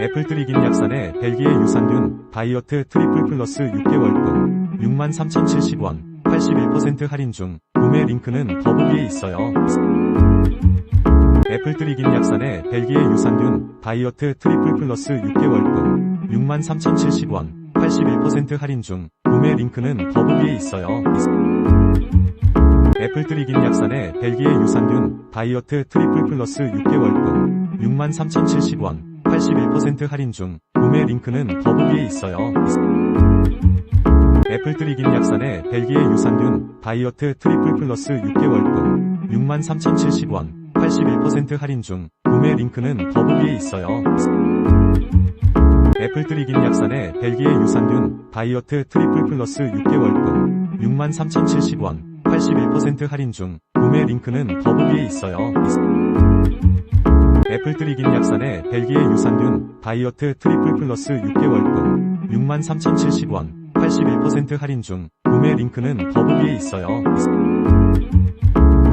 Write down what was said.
애플트리 김약산의 벨기에 유산균 다이어트 트리플 플러스 6개월분 63,070원 81% 할인 중 구매 링크는 더보기에 있어요. 애플트리 김약산의 벨기에 유산균 다이어트 트리플 플러스 6개월분 63,070원 81% 할인 중 구매 링크는 더보기에 있어요. 애플트리 김약산의 벨기에 유산균 다이어트 트리플 플러스 6개월분 63,070원 81% 할인 중 구매 링크는 더보기에 있어요. 애플트리 김 약산의 벨기에 유산균 다이어트 트리플 플러스 6개월분 63,070원 81% 할인 중 구매 링크는 더보기에 있어요. 애플트리 김 약산의 벨기에 유산균 다이어트 트리플 플러스 6개월분 63,070원 81% 할인 중 구매 링크는 더보기에 있어요. 애플트리 김약산의 벨기에 유산균 다이어트 트리플 플러스 6개월분 63,070원 81% 할인 중 구매 링크는 더보기에 있어요. 애플트리 김약산의 벨기에 유산균 다이어트 트리플 플러스 6개월분 63,070원 81% 할인 중 구매 링크는 더보기에 있어요.